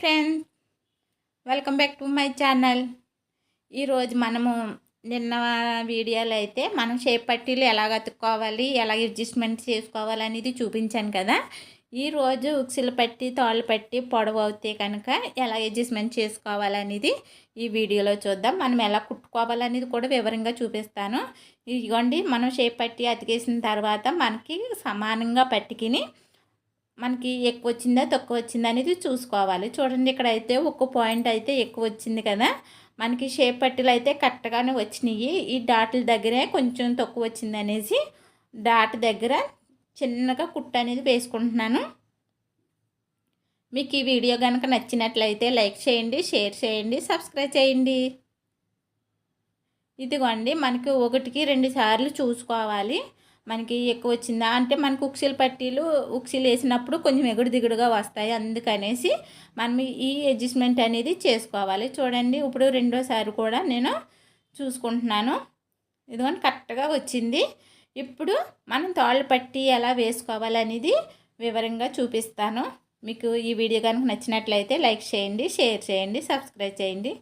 Friends welcome back to my channel ఈరోజు మనము నిన్న వీడియోలో అయితే మనం షేప్ పట్టీలు ఎలాగ అతుక్కోవాలి ఎలా అడ్జస్ట్మెంట్ చేసుకోవాలి అనేది చూపించాను కదా. ఈరోజు ఉక్సులు పట్టి తాళ్ళు పట్టి పొడవు అవుతే కనుక ఎలా అడ్జస్ట్మెంట్ చేసుకోవాలనేది ఈ వీడియోలో చూద్దాం. మనం ఎలా కుట్టుకోవాలనేది కూడా వివరంగా చూపిస్తాను. ఇదిగోండి మనం షేప్ పట్టి అతికేసిన తర్వాత మనకి సమానంగా పట్టుకుని మనకి ఎక్కువ వచ్చిందా తక్కువ వచ్చిందా అనేది చూసుకోవాలి. చూడండి ఇక్కడ అయితే ఒక్క పాయింట్ అయితే ఎక్కువ వచ్చింది కదా. మనకి షేప్ పట్టీలు అయితే కరెక్ట్గానే వచ్చినాయి. ఈ డాట్ల దగ్గరే కొంచెం తక్కువ వచ్చింది అనేసి డాట్ దగ్గర చిన్నగా కుట్ట అనేది వేసుకుంటున్నాను. మీకు ఈ వీడియో కనుక నచ్చినట్లయితే లైక్ చేయండి షేర్ చేయండి సబ్స్క్రైబ్ చేయండి. ఇదిగోండి మనకి ఒకటికి రెండు సార్లు చూసుకోవాలి. మనకి ఎక్కువ వచ్చిందా? అంటే మనకు ఉక్సీలు పట్టీలు ఉక్సీలు వేసినప్పుడు కొంచెం ఎగుడు దిగుడుగా వస్తాయి అందుకనేసి మనం ఈ అడ్జస్ట్మెంట్ అనేది చేసుకోవాలి. చూడండి ఇప్పుడు రెండోసారి కూడా నేను చూసుకుంటున్నాను. ఇదిగోండి కరెక్ట్గా వచ్చింది. ఇప్పుడు మనం తాళ్ళు పట్టి ఎలా వేసుకోవాలనేది వివరంగా చూపిస్తాను. మీకు ఈ వీడియో కనుక నచ్చినట్లయితే లైక్ చేయండి షేర్ చేయండి సబ్స్క్రైబ్ చేయండి.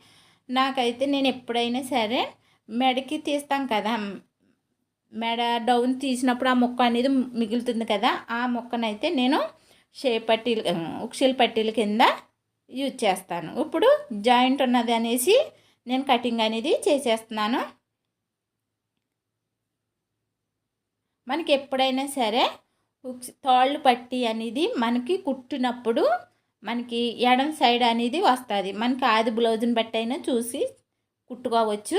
నాకైతే నేను ఎప్పుడైనా సరే మెడకి తీస్తాం కదా. మెడ డౌన్ తీసినప్పుడు ఆ మొక్క అనేది మిగులుతుంది కదా ఆ మొక్కనైతే నేను షేప్ పట్టీలు ఉక్షీల పట్టీల కింద యూజ్ చేస్తాను. ఇప్పుడు జాయింట్ ఉన్నది అనేసి నేను కటింగ్ అనేది చేసేస్తున్నాను. మనకి ఎప్పుడైనా సరే తాళ్ళు పట్టి అనేది మనకి కుట్టినప్పుడు మనకి ఎడం సైడ్ అనేది వస్తుంది. మనకి ఆది బ్లౌజ్ని బట్టి అయినా చూసి కుట్టుకోవచ్చు.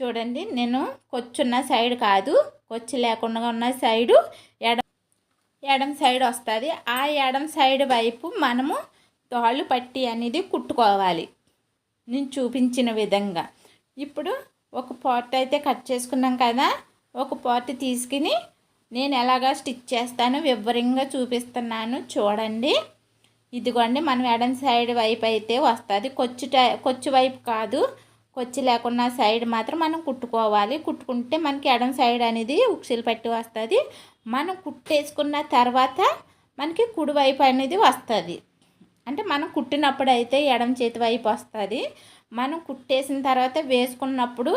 చూడండి నేను కొచ్చున్న సైడ్ కాదు కొచ్చి లేకుండా ఉన్న సైడు ఎడ ఎడం సైడ్ వస్తుంది. ఆ ఎడం సైడ్ వైపు మనము తాళ్ళు పట్టి అనేది కుట్టుకోవాలి. నేను చూపించిన విధంగా. ఇప్పుడు ఒక పార్ట్ అయితే కట్ చేసుకున్నాం కదా ఒక పార్ట్ తీసుకుని నేను ఎలాగా స్టిచ్ చేస్తాను వివరంగా చూపిస్తున్నాను చూడండి. ఇదిగోండి మనం ఎడం సైడ్ వైపు అయితే వస్తుంది. కొచ్చు కొచ్చు వైపు కాదు కొచ్చి లేకుండా సైడ్ మాత్రం మనం కుట్టుకోవాలి. కుట్టుకుంటే మనకి ఎడం సైడ్ అనేది ఉక్సులు పట్టి వస్తుంది. మనం కుట్టేసుకున్న తర్వాత మనకి కుడివైపు అనేది వస్తుంది. అంటే మనం కుట్టినప్పుడు అయితే ఎడం చేతి వైపు వస్తుంది. మనం కుట్టేసిన తర్వాత వేసుకున్నప్పుడు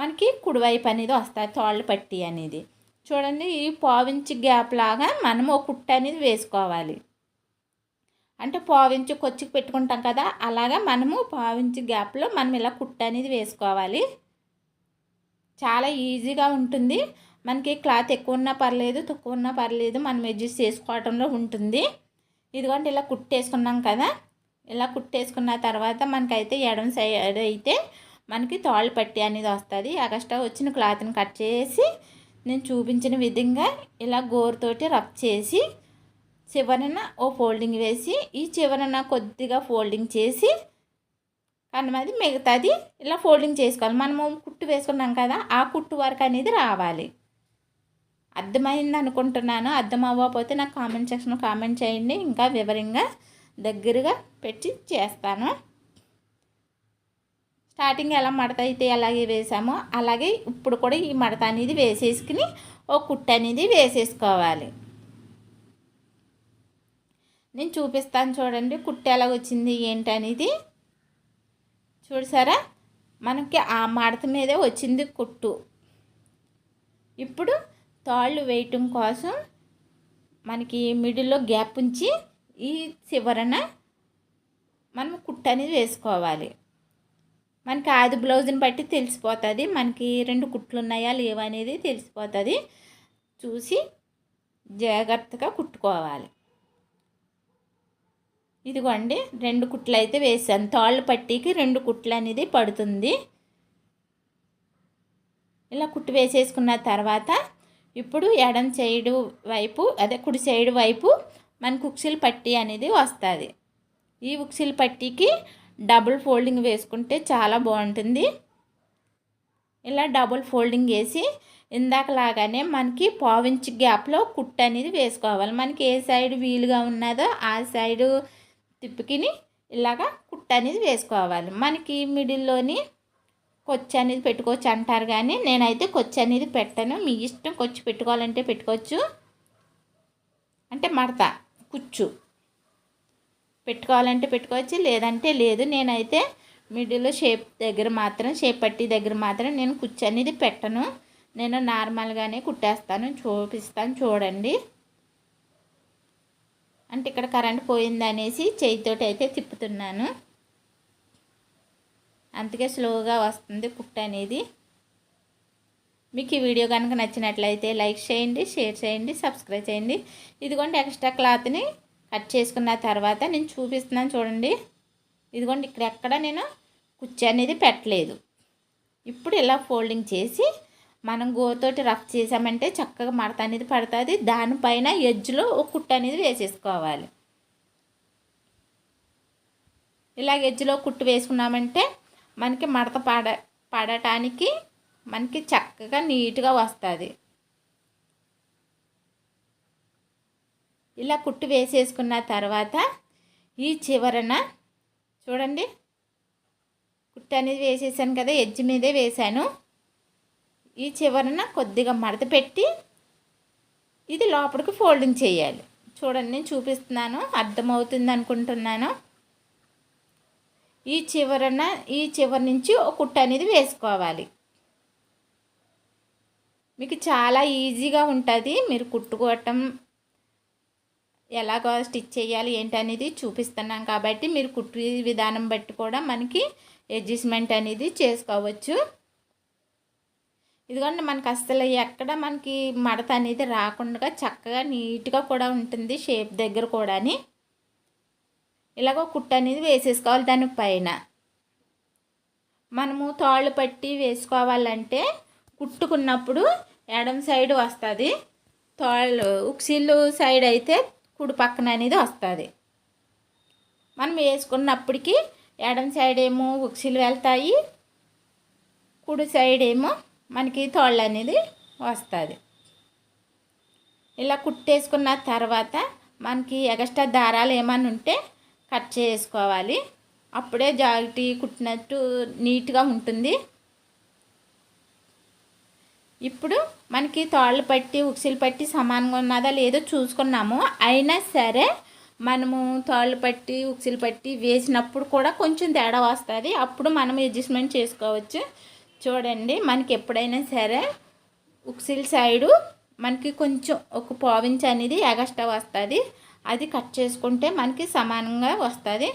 మనకి కుడివైపు అనేది వస్తుంది తాళ్ళు పట్టి అనేది. చూడండి ఈ పావించి గ్యాప్ లాగా మనం ఒక కుట్ట అనేది వేసుకోవాలి. అంటే పావించి కొచ్చికి పెట్టుకుంటాం కదా అలాగా మనము పావించి గ్యాప్లో మనం ఇలా కుట్ట అనేది వేసుకోవాలి. చాలా ఈజీగా ఉంటుంది. మనకి క్లాత్ ఎక్కువ ఉన్నా పర్లేదు తక్కువ ఉన్నా పర్లేదు మనం అడ్జస్ట్ చేసుకోవటంలో ఉంటుంది. ఇదిగోండి ఇలా కుట్టేసుకున్నాం కదా. ఇలా కుట్టేసుకున్న తర్వాత మనకైతే ఎడం సైడ్ అయితే మనకి తాళ్ళు పట్టి అనేది వస్తుంది. అగస్ట్రా వచ్చిన క్లాత్ని కట్ చేసి నేను చూపించిన విధంగా ఇలా గోరుతోటి రబ్ చేసి చివరన ఓ ఫోల్డింగ్ వేసి ఈ చివరన కొద్దిగా ఫోల్డింగ్ చేసి కనుమది మిగతాది ఇలా ఫోల్డింగ్ చేసుకోవాలి. మనము కుట్టు వేసుకున్నాం కదా ఆ కుట్టు వరకు అనేది రావాలి. అర్థమైంది అనుకుంటున్నాను? అర్థం అవ్వకపోతే నాకు కామెంట్ సెక్షన్లో కామెంట్ చేయండి. ఇంకా వివరంగా దగ్గరగా పెట్టి చేస్తాను. స్టార్టింగ్ ఎలా మడత అయితే ఎలాగే వేసామో అలాగే ఇప్పుడు కూడా ఈ మడత అనేది వేసేసుకుని ఓ కుట్టు అనేది వేసేసుకోవాలి. నేను చూపిస్తాను చూడండి కుట్టు ఎలా వచ్చింది ఏంటనేది చూసారా మనకి ఆ మడత మీదే వచ్చింది కుట్టు. ఇప్పుడు తాళ్ళు వేయటం కోసం మనకి మిడిల్లో గ్యాప్ ఉంచి ఈ చివరన మనం కుట్టు అనేది వేసుకోవాలి. మనకి ఆది బ్లౌజ్ని బట్టి తెలిసిపోతుంది. మనకి రెండు కుట్లు ఉన్నాయా లేవా అనేది తెలిసిపోతుంది. చూసి జాగ్రత్తగా కుట్టుకోవాలి. ఇదిగోండి రెండు కుట్లు అయితే వేసాను తాళ్ళు పట్టీకి రెండు కుట్లు అనేది పడుతుంది. ఇలా కుట్టు వేసేసుకున్న తర్వాత ఇప్పుడు ఎడం సైడు వైపు అదే కుడి సైడు వైపు మనకు ఉక్సిల్ పట్టీ అనేది వస్తుంది. ఈ ఉక్సిల్ పట్టీకి డబుల్ ఫోల్డింగ్ వేసుకుంటే చాలా బాగుంటుంది. ఇలా డబుల్ ఫోల్డింగ్ వేసి ఇందాకలాగానే మనకి పావించి గ్యాప్లో కుట్టు అనేది వేసుకోవాలి. మనకి ఏ సైడ్ వీలుగా ఉన్నదో ఆ సైడు తిప్పుకిని ఇలాగా కుట్ట అనేది వేసుకోవాలి. మనకి మిడిల్లోని కొచ్చి అనేది పెట్టుకోవచ్చు అంటారు కానీ నేనైతే కొచ్చి అనేది పెట్టాను. మీ ఇష్టం కొచ్చి పెట్టుకోవాలంటే పెట్టుకోవచ్చు. అంటే మడత కుచ్చు. పెట్టుకోవాలంటే పెట్టుకోవచ్చు లేదంటే లేదు. నేనైతే మిడిల్ షేప్ దగ్గర మాత్రం షేప్ పట్టి దగ్గర మాత్రం నేను కుచ్చు అనేది పెట్టను. నేను నార్మల్గానే కుట్టేస్తాను చూపిస్తాను చూడండి. అంటే ఇక్కడ కరెంట్ పోయిందనేసి చేయితోటి అయితే తిప్పుతున్నాను. అందుకే స్లోగా వస్తుంది కుట్ట అనేది. మీకు ఈ వీడియో కనుక నచ్చినట్లయితే లైక్ చేయండి షేర్ చేయండి సబ్స్క్రైబ్ చేయండి. ఇదిగోండి ఎక్స్ట్రా క్లాత్ని కట్ చేసుకున్న తర్వాత నేను చూపిస్తున్నాను చూడండి. ఇదిగోండి ఇక్కడ ఎక్కడ నేను కుర్చీ అనేది పెట్టలేదు. ఇప్పుడు ఇలా ఫోల్డింగ్ చేసి మనం గోతోటి రఫ్ చేసామంటే చక్కగా మడత అనేది పడుతుంది. దానిపైన ఎడ్జ్లో ఒక కుట్ట అనేది వేసేసుకోవాలి. ఇలాగ ఎజ్జులో కుట్టు వేసుకున్నామంటే మనకి మడత పడ పడటానికి మనకి చక్కగా నీట్గా వస్తుంది. ఇలా కుట్టు వేసేసుకున్న తర్వాత ఈ చివరన చూడండి. కుట్టు అనేది వేసేసాను కదా ఎడ్జ్ మీదే వేసాను ఈ చివరన కొద్దిగా మడత పెట్టి ఇది లోపలికి ఫోల్డింగ్ చేయాలి. చూడండి నేను చూపిస్తున్నాను అర్థమవుతుంది అనుకుంటున్నాను. ఈ చివరన ఈ చివరి నుంచి ఒక కుట్ట అనేది వేసుకోవాలి. మీకు చాలా ఈజీగా ఉంటుంది. మీరు కుట్టుకోవటం ఎలాగో స్టిచ్ చేయాలి ఏంటనేది చూపిస్తున్నాం కాబట్టి మీరు కుట్టు విధానం బట్టి కూడా మనకి అడ్జస్ట్మెంట్ అనేది చేసుకోవచ్చు. ఇదిగోండి మనకి అసలు ఎక్కడ మనకి మడత అనేది రాకుండా చక్కగా నీట్గా కూడా ఉంటుంది షేప్ దగ్గర కూడాని. ఇలాగ కుట్ట అనేది వేసేసుకోవాలి దాని పైన. మనము తాళ్ళు పట్టి వేసుకోవాలంటే కుట్టుకున్నప్పుడు ఎడం సైడ్ వస్తుంది తాళ్ళు ఉక్సిల్లు సైడ్ అయితే కుడి పక్కన అనేది వస్తుంది. మనం వేసుకున్నప్పటికీ ఎడం సైడ్ ఏమో ఉక్సిలు వెళ్తాయి కుడి సైడ్ ఏమో మనకి తోళ్ళు అనేది వస్తుంది. ఇలా కుట్టేసుకున్న తర్వాత మనకి ఎగస్ట్రా దారాలు ఏమన్నా ఉంటే కట్ చేసుకోవాలి. అప్పుడే జాగ్రత్త కుట్టినట్టు నీట్గా ఉంటుంది. ఇప్పుడు మనకి తోళ్ళు పట్టి ఉక్సిలు పట్టి సమానంగా ఉన్నదా లేదో చూసుకున్నాము. అయినా సరే మనము తోళ్ళు పట్టి ఉక్సిలు పట్టి వేసినప్పుడు కూడా కొంచెం తేడా వస్తుంది. అప్పుడు మనం అడ్జస్ట్మెంట్ చేసుకోవచ్చు. చూడండి మనకి ఎప్పుడైనా సరే ఉక్సిల్ సైడు మనకి కొంచెం ఒక పావించి అనేది ఎగస్ట్రా వస్తుంది. అది కట్ చేసుకుంటే మనకి సమానంగా వస్తుంది.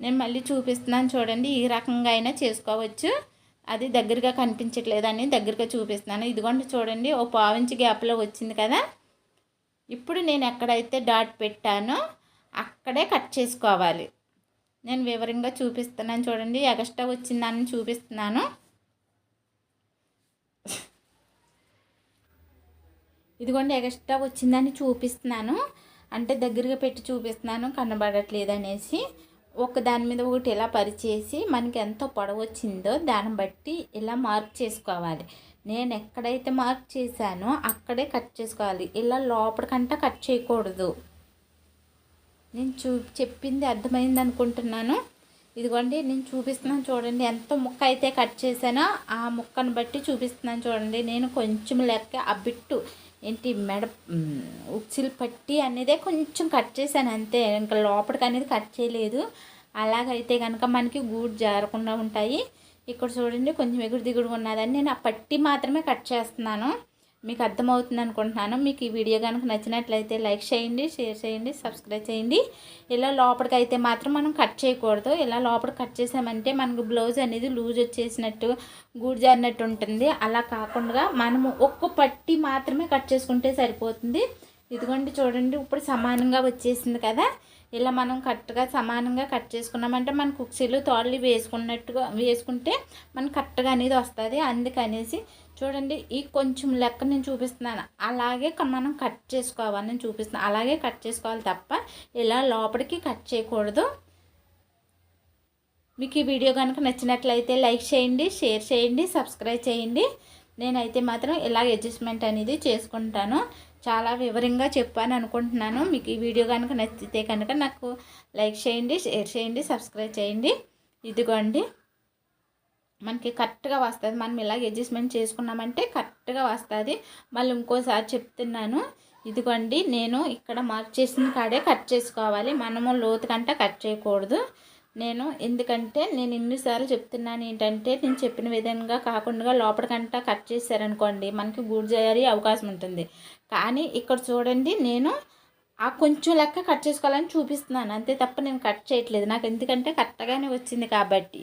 నేను మళ్ళీ చూపిస్తున్నాను చూడండి ఈ రకంగా అయినా చేసుకోవచ్చు. అది దగ్గరగా కనిపించట్లేదని దగ్గరగా చూపిస్తున్నాను. ఇదిగోండి చూడండి ఓ పావించి గ్యాప్లో వచ్చింది కదా. ఇప్పుడు నేను ఎక్కడైతే డాట్ పెట్టానో అక్కడే కట్ చేసుకోవాలి. నేను వివరంగా చూపిస్తున్నాను చూడండి ఎగస్ట్రా వచ్చిందని చూపిస్తున్నాను. ఇదిగోండి ఎగస్ట్రా వచ్చిందని చూపిస్తున్నాను. అంటే దగ్గరగా పెట్టి చూపిస్తున్నాను కనబడట్లేదు అనేసి ఒక దాని మీద ఒకటి ఇలా పరిచేసి మనకి ఎంత పొడవు వచ్చిందో దాన్ని బట్టి ఇలా మార్క్ చేసుకోవాలి. నేను ఎక్కడైతే మార్క్ చేశానో అక్కడే కట్ చేసుకోవాలి. ఇలా లోపలికంట కట్ చేయకూడదు. నేను చూ చెప్పింది అర్థమైంది అనుకుంటున్నాను. ఇదిగోండి నేను చూపిస్తున్నాను చూడండి. ఎంత ముక్క అయితే కట్ చేశానో ఆ ముక్కను బట్టి చూపిస్తున్నాను చూడండి. నేను కొంచెం లెక్క ఆ బిట్టు ఏంటి మెడ ఉక్సిల్ పట్టి అనేదే కొంచెం కట్ చేశాను అంతే. ఇంకా లోపలికి అనేది కట్ చేయలేదు. అలాగైతే కనుక మనకి గూడు జారకుండా ఉంటాయి. ఇక్కడ చూడండి కొంచెం ఎగురు దిగుడు ఉన్నదని నేను ఆ పట్టి మాత్రమే కట్ చేస్తున్నాను. మీకు అర్థమవుతుంది అనుకుంటున్నాను. మీకు ఈ వీడియో కనుక నచ్చినట్లయితే లైక్ చేయండి షేర్ చేయండి సబ్స్క్రైబ్ చేయండి. ఇలా లోపలికి అయితే మాత్రం మనం కట్ చేయకూడదు. ఇలా లోపల కట్ చేసామంటే మనకు బ్లౌజ్ అనేది లూజ్ వచ్చేసినట్టు గూడు జారినట్టు ఉంటుంది. అలా కాకుండా మనము ఒక్క పట్టి మాత్రమే కట్ చేసుకుంటే సరిపోతుంది. ఇదిగోండి చూడండి ఇప్పుడు సమానంగా వచ్చేసింది కదా. ఇలా మనం కరెక్ట్గా సమానంగా కట్ చేసుకున్నామంటే మన కుక్సీలు తోళ్ళు వేసుకున్నట్టుగా వేసుకుంటే మనకు కరెక్ట్గా అనేది వస్తుంది. అందుకనేసి చూడండి ఈ కొంచెం లెక్క నేను చూపిస్తున్నాను. అలాగే మనం కట్ చేసుకోవాలని నేను చూపిస్తున్నాను అలాగే కట్ చేసుకోవాలి తప్ప ఇలా లోపలికి కట్ చేయకూడదు. మీకు ఈ వీడియో కనుక నచ్చినట్లయితే లైక్ చేయండి షేర్ చేయండి సబ్స్క్రైబ్ చేయండి. నేనైతే మాత్రం ఇలా అడ్జస్ట్మెంట్ అనేది చేసుకుంటాను. చాలా వివరంగా చెప్పాను అనుకుంటున్నాను. మీకు ఈ వీడియో కనుక నచ్చితే కనుక నాకు లైక్ చేయండి షేర్ చేయండి సబ్స్క్రైబ్ చేయండి. ఇదిగోండి. మనకి కరెక్ట్గా వస్తుంది. మనం ఇలాగ అడ్జస్ట్మెంట్ చేసుకున్నామంటే కరెక్ట్గా వస్తుంది. మళ్ళీ ఇంకోసారి చెప్తున్నాను. ఇదిగోండి నేను ఇక్కడ మార్క్ చేసిన కాడే కట్ చేసుకోవాలి. మనము లోతు కంటే కట్ చేయకూడదు. నేను ఎందుకంటే నేను ఎన్నిసార్లు చెప్తున్నాను ఏంటంటే నేను చెప్పిన విధంగా కాకుండా లోపలికంటా కట్ చేశారనుకోండి మనకి గూడు చేయాలి అవకాశం ఉంటుంది. కానీ ఇక్కడ చూడండి నేను ఆ కొంచెం లెక్క కట్ చేసుకోవాలని చూపిస్తున్నాను. అంతే తప్ప నేను కట్ చేయట్లేదు. నాకు ఎందుకంటే కరెక్ట్గానే వచ్చింది కాబట్టి.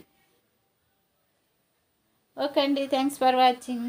ఓకే అండి థ్యాంక్స్ ఫర్ వాచింగ్